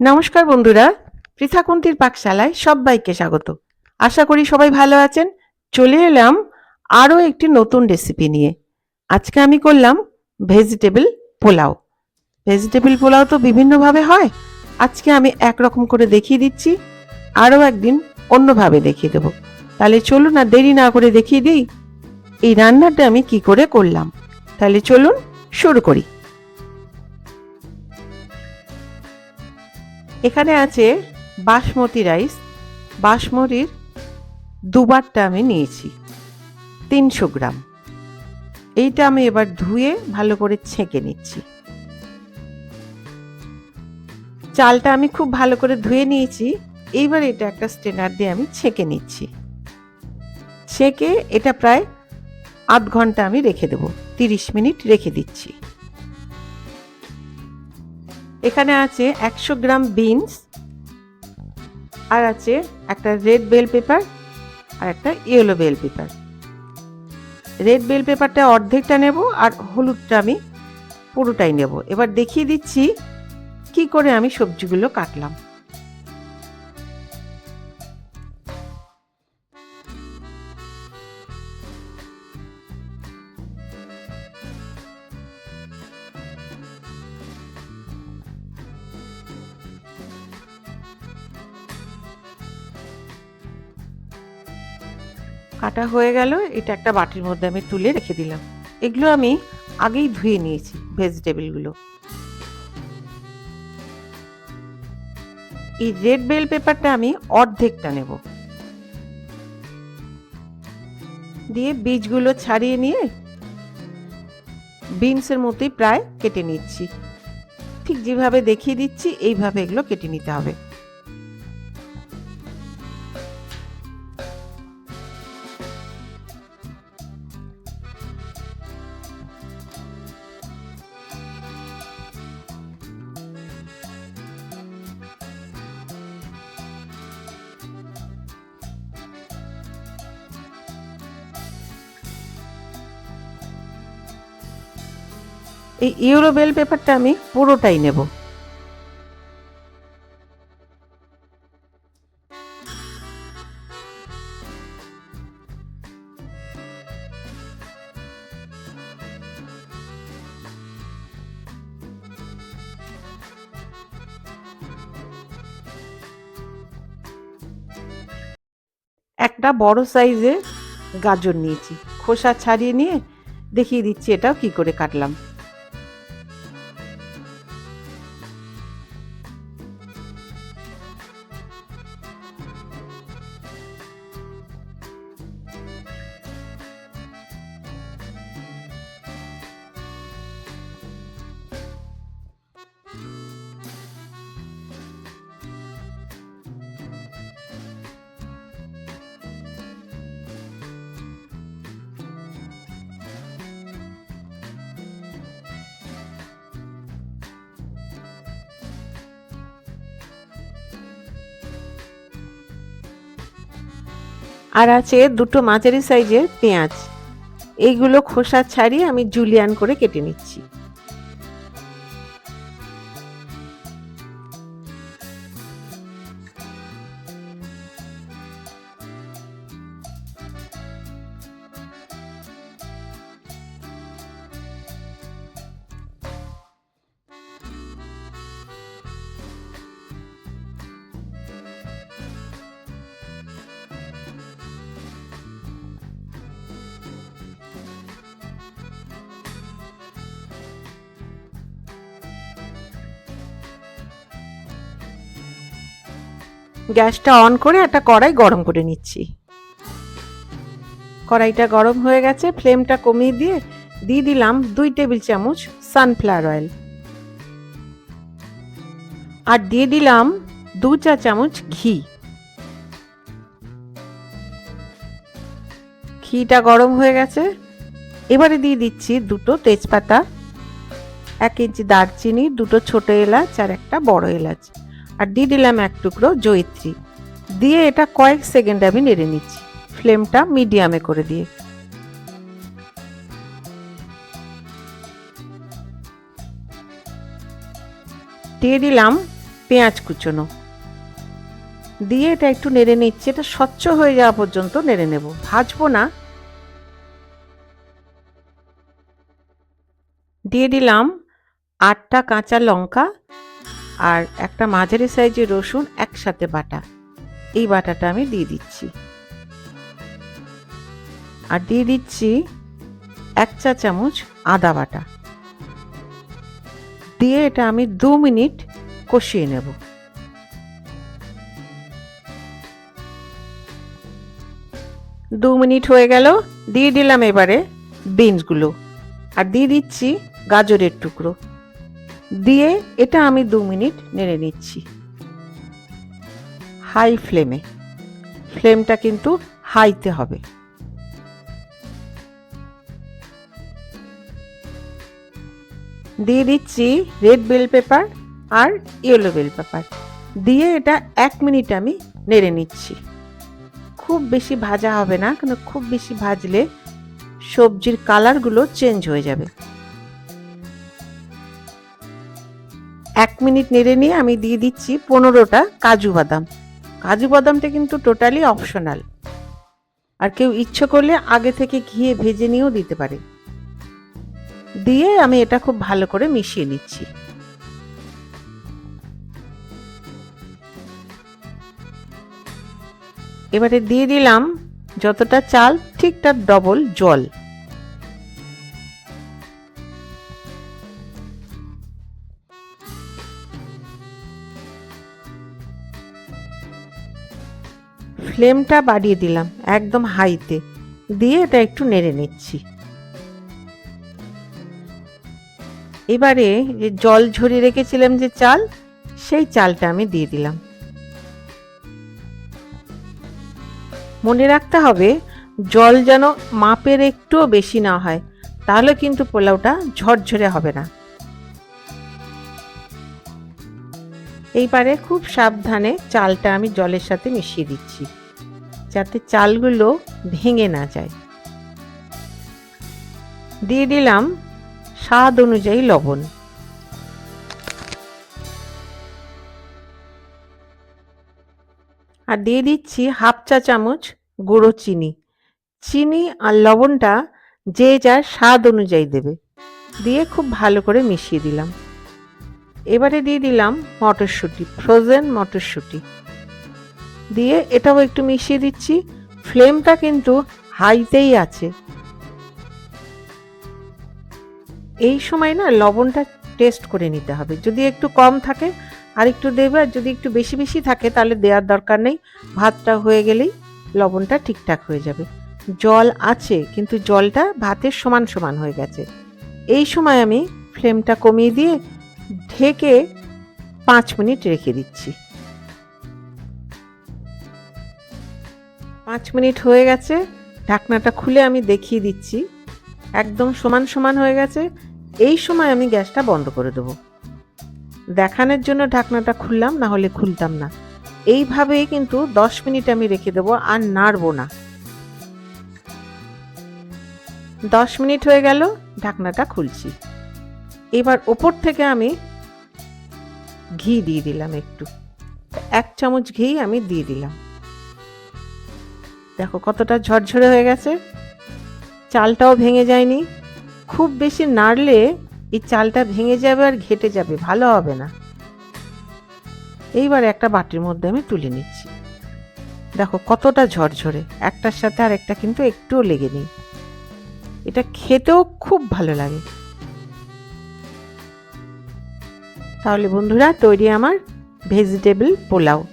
নমস্কার বন্ধুরা, পৃথাকুন্তির পাকশালায় সবাইকে স্বাগত। আশা করি সবাই ভালো আছেন। চলে এলাম আরও একটি নতুন রেসিপি নিয়ে। আজকে আমি করলাম ভেজিটেবল পোলাও। ভেজিটেবল পোলাও তো বিভিন্নভাবে হয়। আজকে আমি একরকম করে দেখিয়ে দিচ্ছি। আরও একদিন অন্যভাবে দেখিয়ে দেবো। তাহলে চলুন না দেরি না করে দেখিয়ে দিই, এই রান্নাটা আমি কি করে করলাম। তাহলে চলুন শুরু করি। এখানে আছে বাসমতি রাইস, বাসমতির দুবারটা আমি নিয়েছি, তিনশো গ্রাম। এইটা আমি এবার ধুয়ে ভালো করে ছেঁকে নিচ্ছি। চালটা আমি খুব ভালো করে ধুয়ে নিয়েছি, এইবার এটা একটা স্টেনার দিয়ে আমি ছেঁকে নিচ্ছি। ছেঁকে এটা প্রায় আধ ঘণ্টা আমি রেখে দেবো, তিরিশ মিনিট রেখে দিচ্ছি। এখানে আছে একশো গ্রাম বিনস, আর আছে একটা রেড বেল পেপার, আর একটা yellow bell pepper. Red bell পেপারটা অর্ধেকটা নেব আর হলুদটা আমি পুরোটাই নেব। এবার দেখিয়ে দিচ্ছি কি করে আমি সবজিগুলো কাটলাম। কাটা হয়ে গেল, এটা একটা বাটির মধ্যে আমি তুলে রেখে দিলাম। এগুলো আমি আগেই ধুয়ে নিয়েছি, ভেজিটেবলগুলো। এই রেড বেল পেপারটা আমি অর্ধেকটা নেব। দিয়ে বীজগুলো ছাড়িয়ে নিয়ে বিনসের মতোই প্রায় কেটে নিচ্ছি। ঠিক যেভাবে দেখিয়ে দিচ্ছি, এইভাবে এগুলো কেটে নিতে হবে। এই ইউরো বেল পেপারটা আমি পুরোটাই নেব। একটা বড় সাইজের গাজর নিয়েছি। খোসা ছাড়িয়ে নিয়ে দেখিয়ে দিচ্ছি এটাও কি করে কাটলাম। আর আছে দুটো মাঝারি সাইজের পেঁয়াজ। এইগুলো খোসা ছাড়িয়ে আমি জুলিয়ান করে কেটে নিচ্ছি। গ্যাসটা অন করে একটা কড়াই গরম করে নিচ্ছি। কড়াইটা গরম হয়ে গেছে, ফ্লেমটা কমিয়ে দিয়ে দিয়ে দিলাম দুই টেবিল চামচ সানফ্লাওয়ার অয়েল। আর দিয়ে দিলাম দু চা চামচ ঘি। ঘিটা গরম হয়ে গেছে। এবারে দিয়ে দিচ্ছি দুটো তেজপাতা, এক ইঞ্চি দারচিনি, দুটো ছোট এলাচ আর একটা বড় এলাচ। আর দিয়ে দিলাম এক টুকরো জয়িত্রী। দিয়ে এটা কয়েক সেকেন্ড আমি নেড়ে নিচ্ছি। ফ্লেমটা মিডিয়ামে করে দিয়ে। দিয়ে দিলাম পেঁয়াজ কুচোনো। দিয়ে এটা একটু নেড়ে নিচ্ছি। এটা স্বচ্ছ হয়ে যাওয়া পর্যন্ত নেড়ে নেব। ভাজবো না। দিয়ে দিলাম আটটা কাঁচা লঙ্কা আর একটা মাঝারি সাইজের রসুন একসাথে বাটা। এই বাটাটা আমি দিয়ে দিচ্ছি। আর দিয়ে দিচ্ছি এক চা চামচ আদা বাটা। দিয়ে এটা আমি দু মিনিট কষিয়ে নেব। দু মিনিট হয়ে গেল, দিয়ে দিলাম এবারে বিনসগুলো। আর দিয়ে দিচ্ছি গাজরের টুকরো। দিয়ে এটা আমি দু মিনিট নেড়ে নিচ্ছি। হাই ফ্লেমে। ফ্লেমটা কিন্তু হাইতে হবে। দিয়ে দিচ্ছি রেড বেল পেপার আর ইয়েলো বেল পেপার। দিয়ে এটা এক মিনিট আমি নেড়ে নিচ্ছি। খুব বেশি ভাজা হবে না, কিন্তু খুব বেশি ভাজলে সবজির কালারগুলো চেঞ্জ হয়ে যাবে। এক মিনিট নেড়ে নিয়ে আমি দিয়ে দিচ্ছি পনেরোটা কাজু বাদাম। কাজু বাদামটা কিন্তু টোটালি অপশনাল আর কেউ ইচ্ছে করলে আগে থেকে ঘিয়ে ভেজে নিয়েও দিতে পারে। দিয়ে আমি এটা খুব ভালো করে মিশিয়ে নিচ্ছি। এবারে দিয়ে দিলাম যতটা চাল, ঠিক তার ডবল জল। ফ্লেমটা বাড়িয়ে দিলাম একদম হাইতে। দিয়ে এটা একটু নেড়ে নিচ্ছি। এবারে যে জল ঝরিয়ে রেখেছিলাম যে চাল, সেই চালটা আমি দিয়ে দিলাম। মনে রাখতে হবে, জল যেন মাপের একটুও বেশি না হয়, তাহলে কিন্তু পোলাওটা ঝরঝরে হবে না। এইবারে খুব সাবধানে চালটা আমি জলের সাথে মিশিয়ে দিচ্ছি। যাতে চালগুলো ভেঙে না যায়। দিয়ে দিলাম স্বাদ অনুযায়ী লবণ। আর দিয়ে দিচ্ছি হাফ চা চামচ গুঁড়ো চিনি। চিনি আর লবণটা যে যার স্বাদ অনুযায়ী দেবে। দিয়ে খুব ভালো করে মিশিয়ে দিলাম। এবারে দিয়ে দিলাম মটরশুঁটি ফ্রোজেন মটরশুঁটি। দিয়ে এটাও একটু মিশিয়ে দিচ্ছি। ফ্লেমটা কিন্তু হাইতেই আছে। এই সময় না লবণটা টেস্ট করে নিতে হবে। যদি একটু কম থাকে, আর একটু দেবে, আর যদি একটু বেশি বেশি থাকে, তাহলে দেওয়ার দরকার নেই। ভাতটা হয়ে গেলেই লবণটা ঠিকঠাক হয়ে যাবে। জল আছে, কিন্তু জলটা ভাতের সমান সমান হয়ে গেছে। এই সময় আমি ফ্লেমটা কমিয়ে দিয়ে ঢেকে পাঁচ মিনিট রেখে দিচ্ছি। পাঁচ মিনিট হয়ে গেছে, ঢাকনাটা খুলে আমি দেখিয়ে দিচ্ছি। একদম সমান সমান হয়ে গেছে, এই সময় আমি গ্যাসটা বন্ধ করে দেবো। দেখানোর জন্য ঢাকনাটা খুললাম, না হলে খুলতাম না। এইভাবেই কিন্তু দশ মিনিট আমি রেখে দেবো, আর নাড়বো না। দশ মিনিট হয়ে গেল, ঢাকনাটা খুলছি। এবার ওপর থেকে আমি ঘি দিয়ে দিলাম একটু। এক চামচ ঘি আমি দিয়ে দিলাম। দেখো কতটা ঝরঝরে হয়ে গেছে। চালটাও ভেঙে যায়নি। খুব বেশি নাড়লে এই চালটা ভেঙে যাবে আর ঘেটে যাবে, ভালো হবে না। এইবার একটা বাটির মধ্যে আমি তুলে নিচ্ছি। দেখো কতটা ঝরঝরে, একটার সাথে আর একটা কিন্তু একটুও লেগে নেই। এটা খেতেও খুব ভালো লাগে। তাহলে বন্ধুরা, তৈরি আমার ভেজিটেবল পোলাও।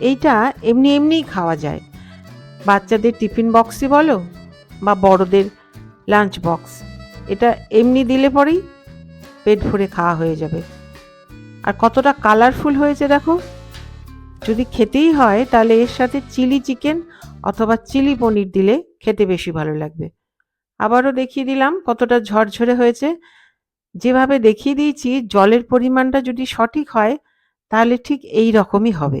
এইটা এমনি এমনিই খাওয়া যায়। বাচ্চাদের টিফিন বক্সই বলো বা বড়দের লাঞ্চ বক্স। এটা এমনি দিলে পরেই পেট ভরে খাওয়া হয়ে যাবে। আর কতটা কালারফুল হয়েছে দেখো। যদি খেতেই হয় তাহলে এর সাথে চিলি চিকেন অথবা চিলি পনির দিলে খেতে বেশি ভালো লাগবে। আবারও দেখিয়ে দিলাম কতটা ঝরঝরে হয়েছে। যেভাবে দেখিয়ে দিয়েছি জলের পরিমাণটা যদি সঠিক হয় তাহলে ঠিক এই রকমই হবে।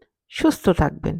সুস্থ থাকবেন।